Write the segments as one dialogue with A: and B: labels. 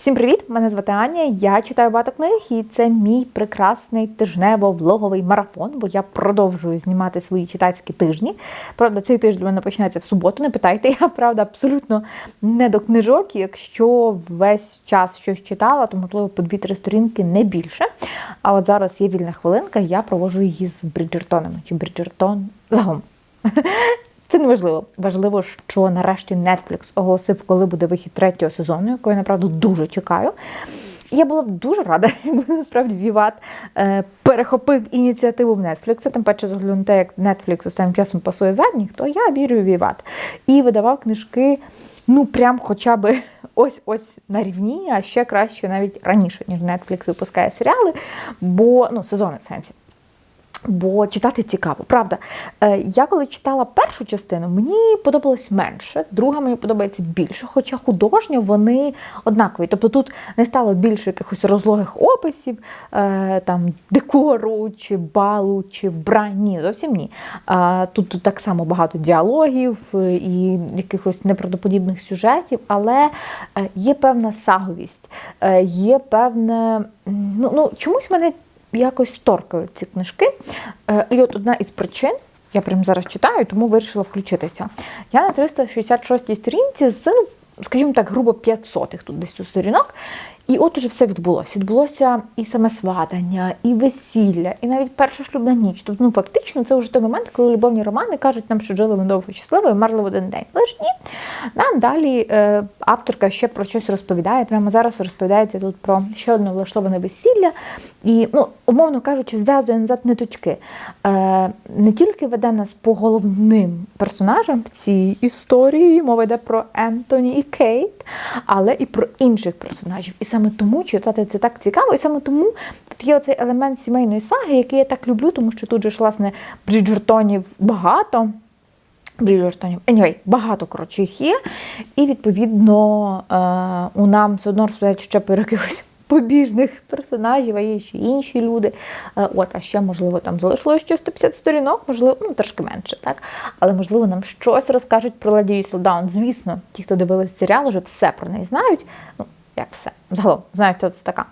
A: Всім привіт! Мене звати Аня. Я читаю багато книг, і це мій прекрасний тижнево-влоговий марафон, бо я продовжую знімати свої читацькі тижні. Правда, цей тиждень у мене починається в суботу. Не питайте, я правда абсолютно не до книжок. Якщо весь час щось читала, то можливо по 2-3 сторінки не більше. А от зараз є вільна хвилинка, я проводжу її з Бріджертонами чи Бріджертон загалом. Це не важливо. Важливо, що нарешті Netflix оголосив, коли буде вихід третього сезону, якого я направду дуже чекаю. Я була б дуже рада, якби насправді Віват е, перехопив ініціативу в Netflix. Тим паче, з огляду на те, як Netflix останнім часом пасує задніх, то я вірю в Віват. І видавав книжки, ну прям хоча б ось-ось на рівні, а ще краще навіть раніше, ніж Netflix випускає серіали, бо ну, сезони в сенсі. Бо читати цікаво, правда. Е, Я коли читала першу частину, мені подобалось менше, друга мені подобається більше, хоча художньо вони однакові. Тобто тут не стало більше якихось розлогих описів, е, там декору, чи балу, чи вбрань. Ні, зовсім ні. Тут так само багато діалогів е, і якихось неправдоподібних сюжетів, але є певна саговість, є певне. Ну, ну чомусь мене якось торкають ці книжки. Е, І от одна із причин, я прямо зараз читаю, тому вирішила включитися. Я на 366 сторінці з, ну, скажімо так, грубо 500 їх тут десь у сторінок. І от уже все відбулося. Відбулося і саме сватання, і весілля, і навіть перша шлюбна ніч. Тобто, ну фактично, це вже той момент, коли любовні романи кажуть нам, що жили ми довго щасливо і марли в один день. Але ж ні, нам далі е, авторка ще про щось розповідає. Прямо зараз розповідається тут про ще одне влаштоване весілля. І, ну, умовно кажучи, зв'язує назад ниточки. Е, не тільки веде нас по головним персонажам в цій історії, мова йде про Ентоні і Кейт, але і про інших персонажів. І саме тому читати це так цікаво, і саме тому тут є оцей елемент сімейної саги, який я так люблю, тому що тут же ж, власне, Бріджертонів багато. Бріджертонів. Anyway, багато коротше їх є. І відповідно е, у нам все одно розповідають ще про якихось побіжних персонажів, а є ще інші люди. Е, От, а ще, можливо, там залишилося ще 150 сторінок, можливо, ну трошки менше, так? Але можливо нам щось розкажуть про Леді Віселдаун. Звісно, ті, хто дивились серіал, вже все про неї знають. Ну, як все. Загалом хто це така.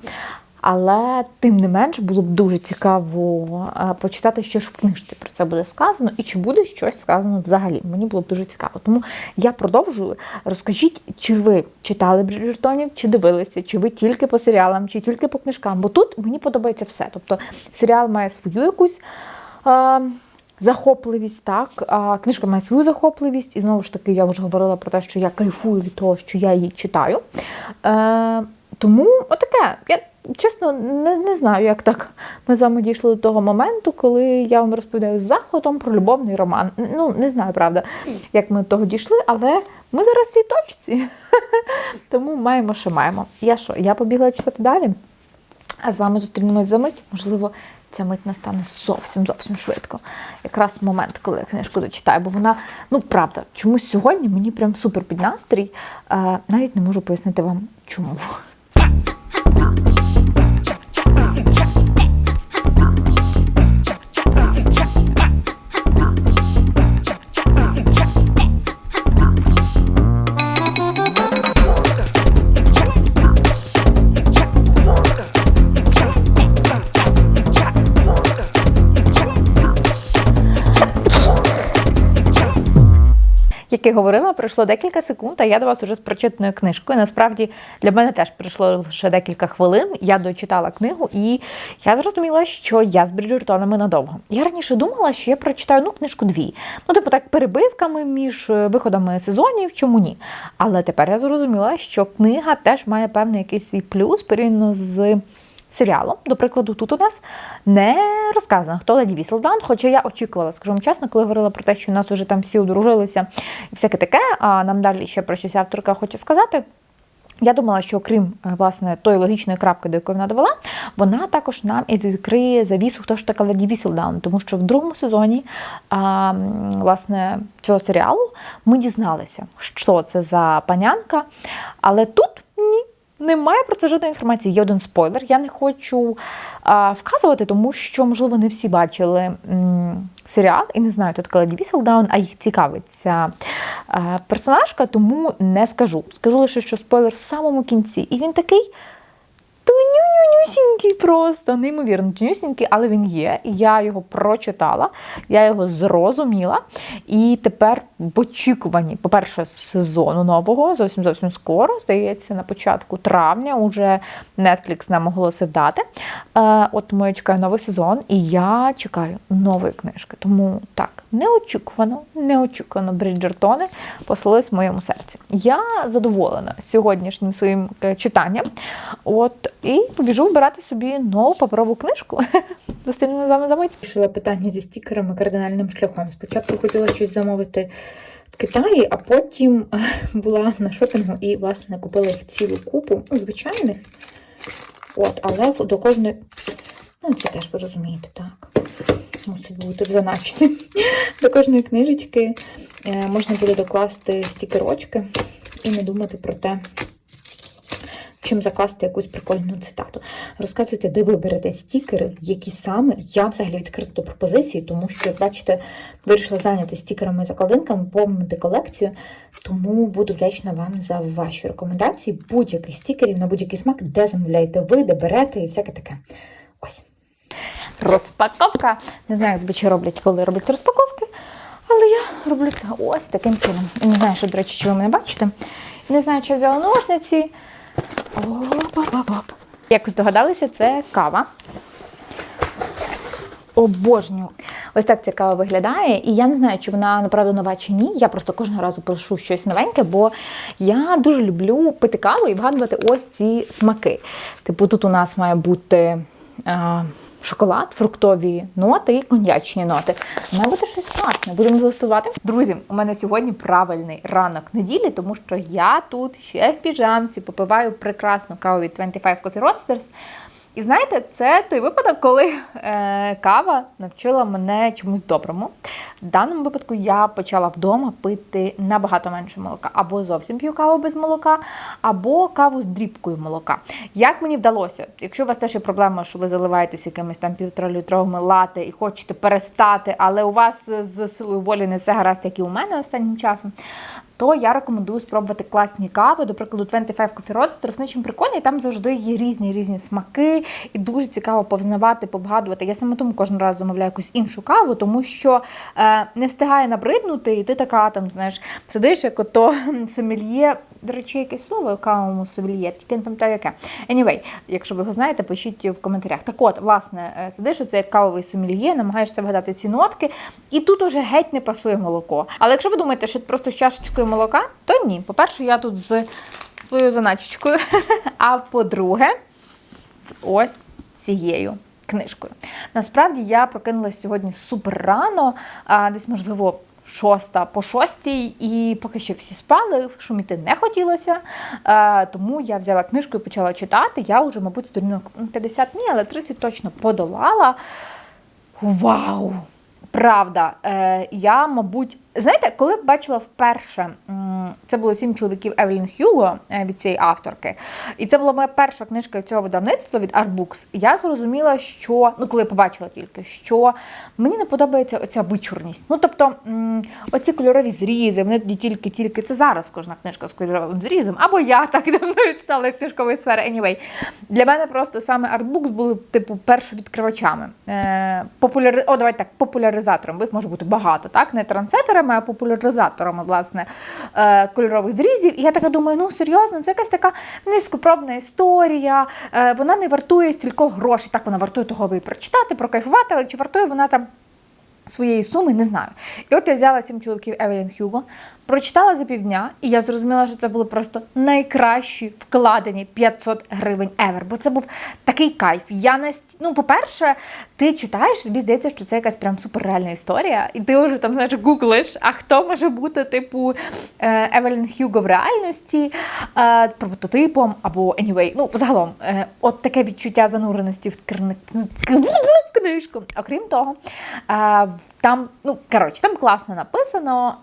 A: Але тим не менш було б дуже цікаво е, почитати, що ж в книжці про це буде сказано, і чи буде щось сказано взагалі. Мені було б дуже цікаво. Тому я продовжую. Розкажіть, чи ви читали Бріджертонів, чи дивилися, чи ви тільки по серіалам, чи тільки по книжкам. Бо тут мені подобається все. Тобто серіал має свою якусь. Е, Захопливість, так, а книжка має свою захопливість, і знову ж таки, я вже говорила про те, що я кайфую від того, що я її читаю. Е, Тому отаке. Я чесно не, не знаю, як так ми з вами дійшли до того моменту, коли я вам розповідаю з захватом про любовний роман. Ну, не знаю, правда, як ми до того дійшли, але ми зараз в цій точці. Тому маємо, що маємо. Я що? Я побігла читати далі. А з вами зустрінемось за мить. Можливо, ця мить настане зовсім зовсім швидко. Якраз момент, коли я книжку дочитаю, бо вона, ну правда, чомусь сьогодні мені прям супер під настрій. Е, навіть не можу пояснити вам, чому. Я говорила, пройшло декілька секунд, а я до вас уже з прочитаною книжкою. Насправді для мене теж пройшло лише декілька хвилин. Я дочитала книгу, і я зрозуміла, що я з Бріджертонами надовго. Я раніше думала, що я прочитаю ну, книжку дві. Ну, типу, так, перебивками між е, виходами сезонів, чому ні. Але тепер я зрозуміла, що книга теж має певний якийсь свій плюс порівняно з серіалом. До прикладу, тут у нас не розказано, хто Леді Віселдаун, хоча я очікувала, скажу вам чесно, коли говорила про те, що у нас вже там всі одружилися і всяке таке, а нам далі ще про щось авторка хоче сказати. Я думала, що окрім е, власне тої логічної крапки, до якої вона довела, вона також нам і відкриє завісу, хто ж така Леді Віселдаун, тому що в другому сезоні а, власне цього серіалу ми дізналися, що це за панянка, але тут ні. Немає про це жодної інформації. Є один спойлер. Я не хочу а, вказувати, тому що, можливо, не всі бачили м, серіал, і не знаю, тут Леді Віселдаун, а їх цікавить ця е, персонажка, тому не скажу. Скажу лише, що спойлер в самому кінці. І він такий. Тунюнюсінький просто, неймовірно тунюсінький, але він є. Я його прочитала, я його зрозуміла. І тепер в очікуванні, по-перше, сезону нового, зовсім зовсім скоро, здається, на початку травня уже Netflix нам оголосив дати. Е, от я чекаю новий сезон, і я чекаю нової книжки. Тому так, неочікувано, неочікувано Бріджертони поселились в моєму серці. Я задоволена сьогоднішнім своїм е, читанням. От і побіжу вибирати собі нову паперову книжку. Зустрінемо з вами за мить. Рішила питання зі стікерами кардинальним шляхом. Спочатку хотіла щось замовити в Китаї, а потім була на шопінгу і, власне, купила їх цілу купу, ну, звичайних. От, але до кожної. Ну, це теж ви розумієте, так. Мусить бути в заначці. До кожної книжечки е, можна буде докласти стікерочки і не думати про те, чим закласти якусь прикольну цитату. Розказуйте, де ви берете стікери, які саме. Я взагалі відкрита до пропозиції, тому що, як бачите, вирішила зайняти стікерами і закладинками, повнити колекцію. Тому буду вдячна вам за ваші рекомендації будь-яких стікерів на будь-який смак, де замовляєте ви, де берете і всяке таке. Ось. Розпаковка. Не знаю, як звичайно роблять, коли роблять розпаковки. Але я роблю це ось таким чином. Не знаю, що, до речі, чи ви мене бачите. Не знаю, чи я взяла ножниці. Як здогадалися, це кава. Обожнюю. Ось так ця кава виглядає. І я не знаю, чи вона направду нова чи ні. Я просто кожного разу прошу щось новеньке, бо я дуже люблю пити каву і вгадувати ось ці смаки. Типу, тут у нас має бути. А, Шоколад, фруктові ноти і коньячні ноти. Має бути щось класне. Будемо тестувати. Друзі, у мене сьогодні правильний ранок неділі, тому що я тут ще в піжамці попиваю прекрасну каву від 25 Coffee Roasters. І знаєте, це той випадок, коли е, кава навчила мене чомусь доброму. В даному випадку я почала вдома пити набагато менше молока. Або зовсім п'ю каву без молока, або каву з дрібкою молока. Як мені вдалося? Якщо у вас теж є проблема, що ви заливаєтесь якимись там півторалітровими лати і хочете перестати, але у вас з силою волі не все гаразд, як і у мене останнім часом, то я рекомендую спробувати класні кави, до прикладу, 25 Coffee Roasters, з чим прикольні, там завжди є різні різні смаки, і дуже цікаво повзнавати, побгадувати. Я саме тому кожен раз замовляю якусь іншу каву, тому що е, не встигає набриднути, і ти така там, знаєш, сидиш, як ото сомельє. До речі, якесь слово кавовому сомельє, тільки не пам'ятаю яке. Anyway, якщо ви його знаєте, пишіть в коментарях. Так от, власне, е, сидиш, оце як кавовий сомельє, намагаєшся вгадати ці нотки, і тут уже геть не пасує молоко. Але якщо ви думаєте, що просто з чашечкою молока, то ні. По-перше, я тут з своєю заначечкою, а по-друге, з ось цією. Книжкою. Насправді я прокинулася сьогодні супер рано, а десь, можливо, шоста по шостій, і поки ще всі спали, шуміти не хотілося. А, тому я взяла книжку і почала читати. Я вже, мабуть, сторінок 50 ні, але 30 точно подолала. Вау! Правда, е, я, мабуть, знаєте, коли б бачила вперше, це було сім чоловіків Евелін Хьюго е, від цієї авторки, і це була моя перша книжка цього видавництва від Artbooks, Я зрозуміла, що ну коли побачила тільки, що мені не подобається оця вичурність. Ну тобто, оці кольорові зрізи, вони тоді тільки-тільки це зараз кожна книжка з кольоровим зрізом, або я так давно відстала книжкової сфери. Anyway, для мене просто саме Artbooks були типу першовідкривачами. Е, популяри... О, давайте так, популяризатором. Їх може бути багато, так не трансетерами а популяризаторами власне, е, кольорових зрізів. І я така думаю, ну серйозно, це якась така низькопробна історія. Е, вона не вартує стількох грошей. Так, вона вартує того, аби прочитати, прокайфувати, але чи вартує вона там своєї суми, не знаю. І от я взяла сім чоловіків Евелін Хьюго, Прочитала за півдня, і я зрозуміла, що це були просто найкращі вкладені 500 гривень евер. Бо це був такий кайф. Я не ну, по-перше, ти читаєш, тобі здається, що це якась прям суперреальна історія, і ти вже там знаєш, гуглиш, а хто може бути типу е, Евелін Хьюго в реальності, е, прототипом або anyway, ну загалом, е, от таке відчуття зануреності в книжку. Окрім того, там, ну коротше, там класно написано.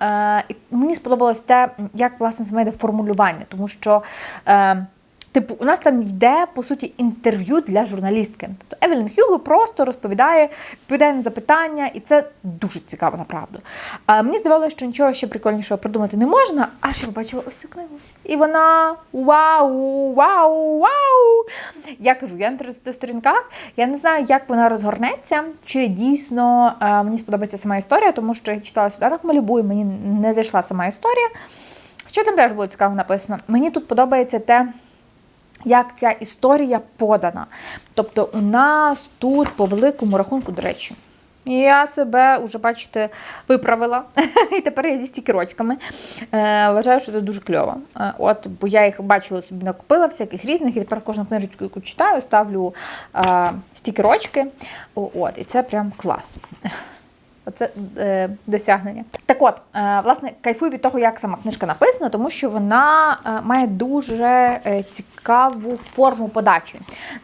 A: Мені сподобалось те, як власне саме йде формулювання, тому що. Е, Типу, у нас там йде по суті інтерв'ю для журналістки. Тобто Евелін Хюго просто розповідає, відповідає на запитання, і це дуже цікаво, направду. А мені здавалося, що нічого ще прикольнішого придумати не можна, аж я побачила ось цю книгу. І вона вау, вау, вау! Я кажу, я на 30 сторінках. Я не знаю, як вона розгорнеться, чи дійсно е, мені сподобається сама історія, тому що я читала сюди Малібу, і мені не зайшла сама історія. Що там теж було цікаво написано? Мені тут подобається те. Як ця історія подана. Тобто, у нас тут по великому рахунку, до речі, я себе вже, бачите, виправила. І тепер я зі стікерочками. Е, Вважаю, що це дуже кльово. Е, От, бо я їх бачила собі накупила всяких різних, і тепер кожну книжечку, яку читаю, ставлю е, стікерочки. О, От, і це прям клас. Оце е, досягнення. Так от, е, власне, кайфую від того, як сама книжка написана, тому що вона е, має дуже е, цікаву форму подачі.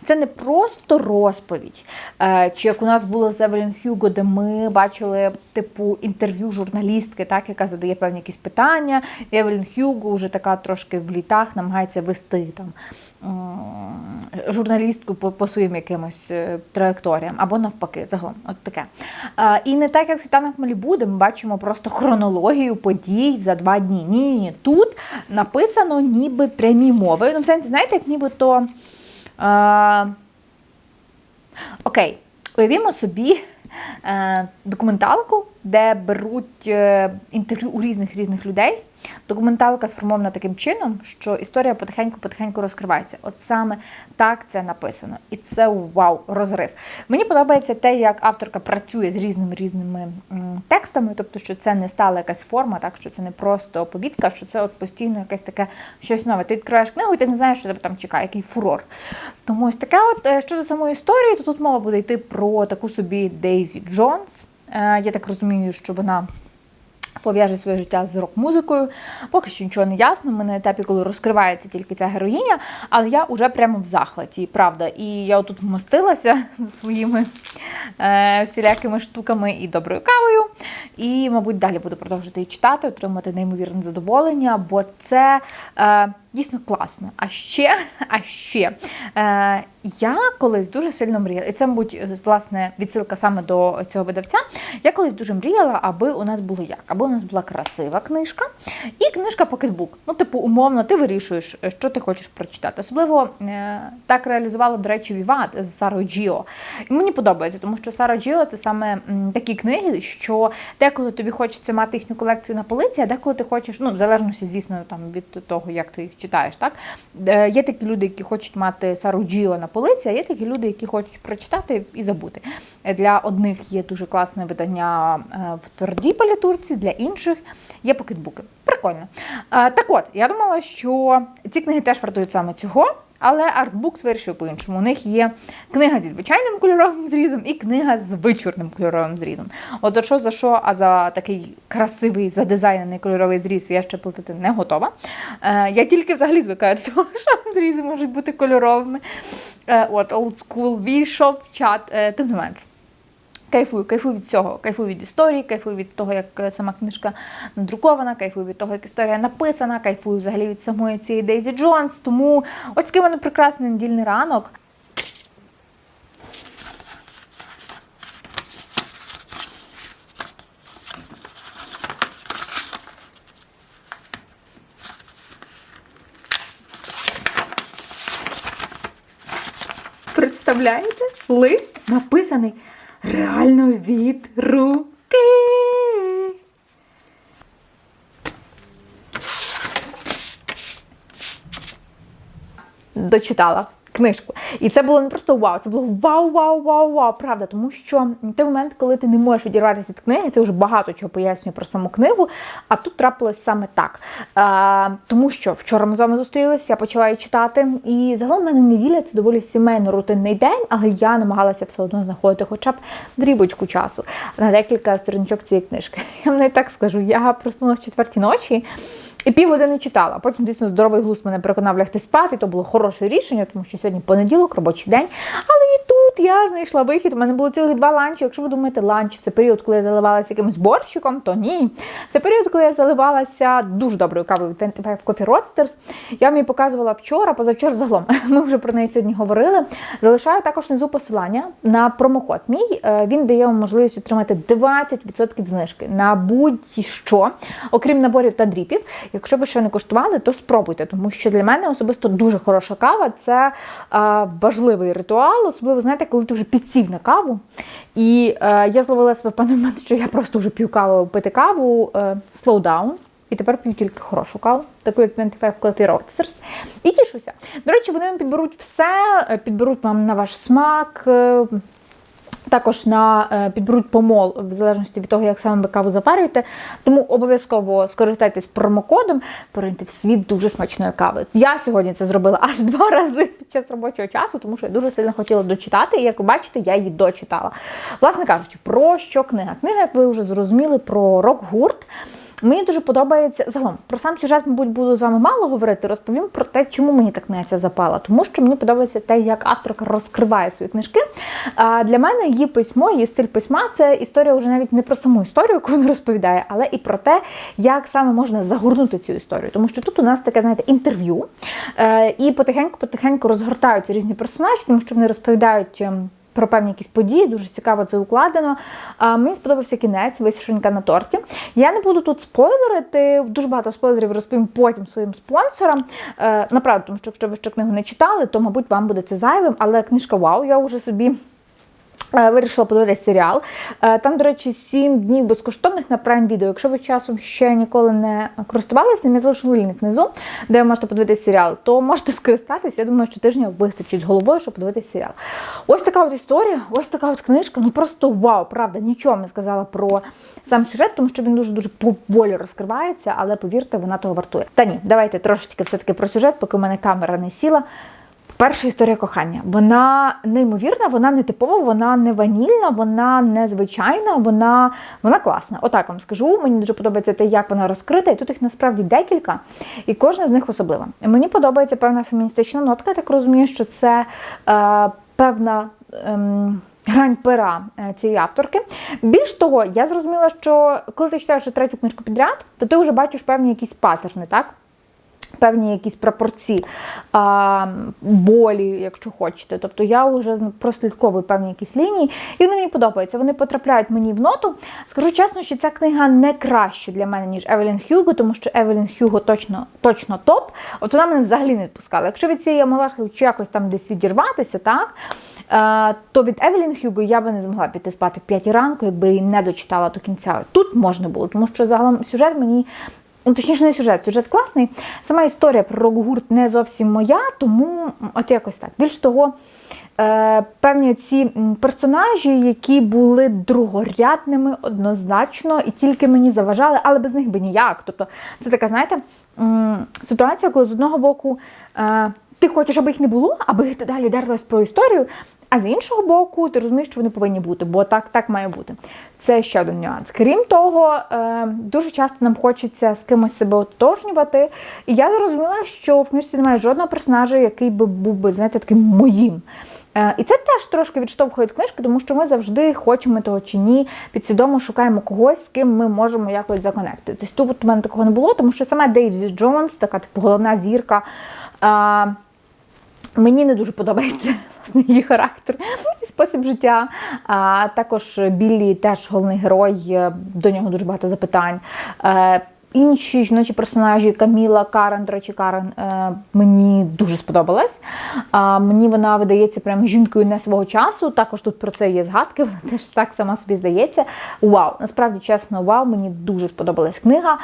A: Це не просто розповідь, е, чи як у нас було з Евелін Хюго, де ми бачили типу інтерв'ю журналістки, так, яка задає певні якісь питання. Евелін Хюго вже така трошки в літах намагається вести там м, журналістку по, по своїм якимось е, траєкторіям, або навпаки, загалом. От таке. Е, І не так, як світанок Малібу, де ми бачимо просто хронологію подій за два дні. Ні, ні, ні. Тут написано ніби прямі мови. Ну, в сенсі, знаєте, як нібито. Е, Окей, уявімо собі е, документалку, де беруть е, інтерв'ю у різних різних людей. Документалка сформована таким чином, що історія потихеньку-потихеньку розкривається. От саме так це написано. І це вау, розрив. Мені подобається те, як авторка працює з різними різними текстами, тобто, що це не стала якась форма, так що це не просто оповідка, що це от постійно якесь таке щось нове. Ти відкриваєш книгу, і ти не знаєш, що тебе там чекає, який фурор. Тому ось таке, от е, щодо самої історії, то тут мова буде йти про таку собі Дейзі Джонс. Е, Я так розумію, що вона пов'яже своє життя з рок-музикою. Поки що нічого не ясно. Ми на етапі, коли розкривається тільки ця героїня, але я вже прямо в захваті, правда. І я отут вмостилася зі своїми е, всілякими штуками і доброю кавою. І, мабуть, далі буду продовжувати її читати, отримати неймовірне задоволення, бо це. Е, Дійсно класно. А ще, а ще е, я колись дуже сильно мріяла, і це, мабуть, власне, відсилка саме до цього видавця. Я колись дуже мріяла, аби у нас було як? Аби у нас була красива книжка і книжка покетбук. Ну, типу, умовно, ти вирішуєш, що ти хочеш прочитати. Особливо е, так реалізувала, до речі, Віват з Сарою Джіо. І мені подобається, тому що Сара Джіо це саме такі книги, що деколи тобі хочеться мати їхню колекцію на полиці, а деколи ти хочеш, ну, в залежності, звісно, там від того, як ти їх читаєш. Так? Е, Є такі люди, які хочуть мати Сару Джіо на полиці, а є такі люди, які хочуть прочитати і забути. Е, Для одних є дуже класне видання е, в твердій палітурці, для інших є покетбуки. Прикольно. Так от, я думала, що ці книги теж вартують саме цього. Але Artbooks вирішив по-іншому. У них є книга зі звичайним кольоровим зрізом і книга з вичурним кольоровим зрізом. От за що за що, а за такий красивий, задизайнений кольоровий зріз я ще платити не готова. Е, я тільки взагалі звикаю до того, що зрізи можуть бути кольоровими. Е, от, old school, війшов чат, е, тим не менш. Кайфую, кайфую від цього, кайфую від історії, кайфую від того, як е, сама книжка надрукована, кайфую від того, як історія написана, кайфую взагалі від самої цієї Дейзі Джонс. Тому ось такий мене прекрасний недільний ранок. Представляєте? Лист написаний реально від руки. Дочитала книжку. І це було не просто вау, це було вау, вау, вау, вау. Правда, тому що той момент, коли ти не можеш відірватися від книги, це вже багато чого пояснює про саму книгу. А тут трапилось саме так. А, тому що вчора ми з вами зустрілися, я почала її читати. І загалом в мене неділя це доволі сімейно рутинний день, але я намагалася все одно знаходити хоча б дрібочку часу на декілька сторіночок цієї книжки. Я вам навіть так скажу, я проснулася в четвертій ночі. І півгодини читала. Потім, звісно, здоровий глузд мене переконав лягти спати. То було хороше рішення, тому що сьогодні понеділок, робочий день. Але тут я знайшла вихід. У мене було цілих два ланчі. Якщо ви думаєте, ланч це період, коли я заливалася якимось борщиком, то ні. Це період, коли я заливалася дуже доброю кавою 25 Coffee Roasters. Я вам її показувала вчора, позавчора загалом. Ми вже про неї сьогодні говорили. Залишаю також внизу посилання на промокод. Мій Е, він дає вам можливість отримати 20% знижки на будь-що, окрім наборів та дріпів. Якщо ви ще не коштували, то спробуйте, тому що для мене особисто дуже хороша кава це е, важливий ритуал, особливо знаєте, коли ти вже підсів на каву. І е, я зловила себе в певний момент, що я просто вже п'ю каву пити каву, е, slow down. І тепер п'ю тільки хорошу каву, таку як тепер вклати роксерс, І тішуся. До речі, вони вам підберуть все, е, підберуть вам на ваш смак. Також на е, підберуть помол, в залежності від того, як саме ви каву запарюєте. Тому обов'язково скористайтесь промокодом, пориньте в світ дуже смачної кави. Я сьогодні це зробила аж два рази під час робочого часу, тому що я дуже сильно хотіла дочитати, і як ви бачите, я її дочитала. Власне кажучи, про що книга? Книга, як ви вже зрозуміли, про рок-гурт. Мені дуже подобається загалом про сам сюжет, мабуть, буду з вами мало говорити. Розповім про те, чому мені так книгця запала. Тому що мені подобається те, як авторка розкриває свої книжки. А для мене її письмо, її стиль письма це історія вже навіть не про саму історію, яку вона розповідає, але і про те, як саме можна загорнути цю історію. Тому що тут у нас таке, знаєте, інтерв'ю, е, і потихеньку-потихеньку розгортаються різні персонажі, тому що вони розповідають. Про певні якісь події, дуже цікаво це укладено. А, Мені сподобався кінець, висішенька на торті. Я не буду тут спойлерити, дуже багато спойлерів розповім потім своїм спонсорам. Е, Направду, тому що якщо ви ще книгу не читали, то, мабуть, вам буде це зайвим, але книжка вау, я вже собі. Е, вирішила подивитися серіал. Е, там, до речі, 7 днів безкоштовних на Prime Video. Якщо ви часом ще ніколи не користувалися, я залишу лінк внизу, де ви можете подивитися серіал, то можете скористатися. Я думаю, що тижня вистачить з головою, щоб подивитися серіал. Ось така от історія, ось така от книжка. Ну просто вау, правда, нічого не сказала про сам сюжет, тому що він дуже-дуже поволі розкривається, але повірте, вона того вартує. Та ні, давайте трошечки все-таки про сюжет, поки в мене камера не сіла. Перша історія кохання. Вона неймовірна, вона не типова, вона не ванільна, вона незвичайна, вона вона класна. Отак вам скажу. Мені дуже подобається те, як вона розкрита, і тут їх насправді декілька, і кожна з них особлива. Мені подобається певна феміністична нотка, так розумію, що це е, певна. Е, Грань пера е, цієї авторки. Більш того, я зрозуміла, що коли ти читаєш третю книжку підряд, то ти вже бачиш певні якісь патерни, так? Певні якісь пропорції а, болі, якщо хочете. Тобто я вже прослідковую певні якісь лінії, і вони мені подобаються. Вони потрапляють мені в ноту. Скажу чесно, що ця книга не краще для мене, ніж Евелін Хьюго, тому що Евелін Хьюго точно точно топ. От вона мене взагалі не відпускала. Якщо від цієї Малахи чи якось там десь відірватися, так, а, то від Евелін Хьюго я би не змогла піти спати в 5 ранку, якби її не дочитала до кінця. Тут можна було, тому що загалом сюжет мені Ну, точніше, не сюжет, сюжет класний. Сама історія про рок-гурт не зовсім моя, тому от якось так. Більш того, е, певні ці персонажі, які були другорядними однозначно, і тільки мені заважали, але без них би ніяк. Тобто, це така, знаєте, ситуація, коли з одного боку е, ти хочеш, аби їх не було, аби ти далі дерлась про історію. А з іншого боку, ти розумієш, що вони повинні бути, бо так так має бути. Це ще один нюанс. Крім того, е, дуже часто нам хочеться з кимось себе ототожнювати. І я зрозуміла, що в книжці немає жодного персонажа, який би був би, знаєте, таким моїм. Е, і це теж трошки відштовхує від книжки, тому що ми завжди хочемо того чи ні, підсвідомо шукаємо когось, з ким ми можемо якось законектитись. Тут у мене такого не було, тому що саме Дейзі Джонс, така типу головна зірка. Мені не дуже подобається власне її характер і спосіб життя. А також Біллі теж головний герой, до нього дуже багато запитань. Інші жіночі персонажі Каміла, Карен, до речі, Карен е, мені дуже сподобалась. Мені вона видається прямо жінкою не свого часу. Також тут про це є згадки, вона теж так сама собі здається. Вау! Насправді, чесно, вау, мені дуже сподобалась книга.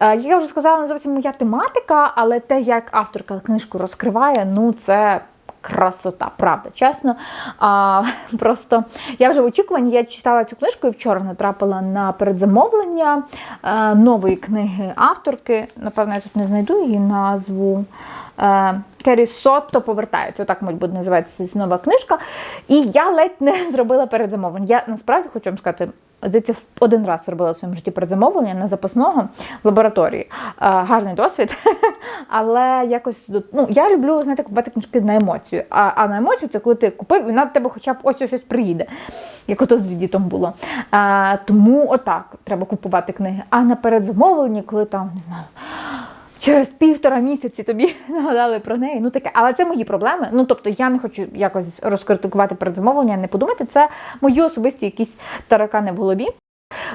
A: Е, як я вже сказала, не зовсім моя тематика, але те, як авторка книжку розкриває, ну це красота, правда, чесно. А, Просто я вже в очікуванні, я читала цю книжку і вчора натрапила на передзамовлення а, нової книги авторки. Напевно, я тут не знайду її назву. Кері Сотто повертається, так мабуть, буде називатися нова книжка. І я ледь не зробила передзамовлення. Я насправді хочу вам сказати, здається, один раз робила в своєму житті передзамовлення на запасного в лабораторії. Гарний досвід. Але якось ну, я люблю знаєте, купувати книжки на емоцію. А, а на емоцію це коли ти купив, вона до тебе хоча б ось ось ось приїде, як ото з дітом було. А, тому отак треба купувати книги. А на передзамовленні, коли там не знаю. Через півтора місяці тобі нагадали про неї. Ну таке, але це мої проблеми. Ну тобто я не хочу якось розкритикувати передзамовлення, не подумати. Це мої особисті якісь таракани в голові.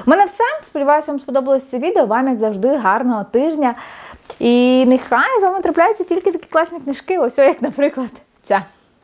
A: У мене все. Сподіваюся, вам сподобалось це відео. Вам, як завжди, гарного тижня. І нехай з вами трапляються тільки такі класні книжки. Ось, як, наприклад, ця.